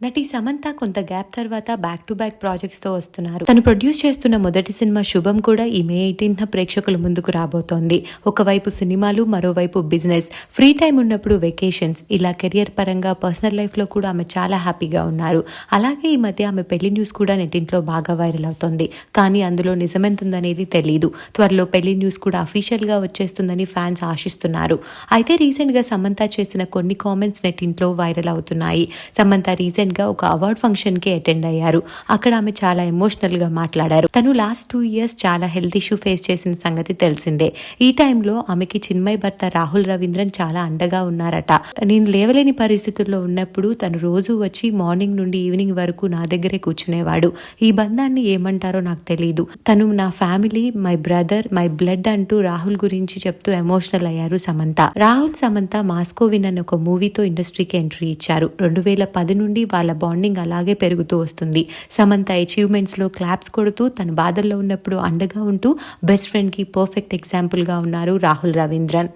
నటి సమంత కొంత గ్యాప్ తర్వాత బ్యాక్ టు బ్యాక్ ప్రాజెక్ట్స్తో వస్తున్నారు. తను ప్రొడ్యూస్ చేస్తున్న మొదటి సినిమా శుభం కూడా ఈ మే ఎయిటీన్త్ ప్రేక్షకుల ముందుకు రాబోతోంది. ఒకవైపు సినిమాలు మరోవైపు బిజినెస్ ఫ్రీ టైం ఉన్నప్పుడు వెకేషన్స్ ఇలా కెరియర్ పరంగా పర్సనల్ లైఫ్లో కూడా ఆమె చాలా హ్యాపీగా ఉన్నారు. అలాగే ఈ మధ్య ఆమె పెళ్ళి న్యూస్ కూడా నెట్టింట్లో బాగా వైరల్ అవుతోంది. కానీ అందులో నిజమెంతుందనేది తెలియదు త్వరలో పెళ్ళి న్యూస్ కూడా అఫీషియల్గా వచ్చేస్తుందని ఫ్యాన్స్ ఆశిస్తున్నారు. అయితే రీసెంట్గా సమంత చేసిన కొన్ని కామెంట్స్ నెట్టింట్లో వైరల్ అవుతున్నాయి. సమంత రీసెంట్ రీసెంట్గా ఒక అవార్డ్ ఫంక్షన్కి అటెండ్ అయ్యారు. అక్కడ ఆమె చాలా ఎమోషనల్గా మాట్లాడారు. తను లాస్ట్ టూ ఇయర్స్ చాలా హెల్త్ ఇష్యూ ఫేస్ చేసిన సంగతి తెలిసిందే. ఈ టైంలో ఆమెకి చిన్మయ్ భర్త రాహుల్ రవీంద్రన్ చాలా అండగా ఉన్నారట. నేను లేవలేని పరిస్థితుల్లో ఉన్నప్పుడు తను రోజు వచ్చి మార్నింగ్ నుండి ఈవినింగ్ వరకు నా దగ్గరే కూర్చునేవాడు. ఈ బంధాన్ని ఏమంటారో నాకు తెలియదు తను నా family my brother my blood అంటూ రాహుల్ గురించి చెప్తూ ఎమోషనల్ అయ్యారు సమంత. రాహుల్ సమంత మాస్కోవిన్ అనే ఒక మూవీతో ఇండస్ట్రీకి ఎంట్రీ ఇచ్చారు. రెండు వేల పది నుండి వాళ్ళ బాండింగ్ అలాగే పెరుగుతూ వస్తుంది. సమంత అచీవ్మెంట్స్లో క్లాప్స్ కొడుతూ తన బాధల్లో ఉన్నప్పుడు అండగా ఉంటూ బెస్ట్ ఫ్రెండ్కి పర్ఫెక్ట్ ఎగ్జాంపుల్గా ఉన్నారు రాహుల్ రవీంద్రన్.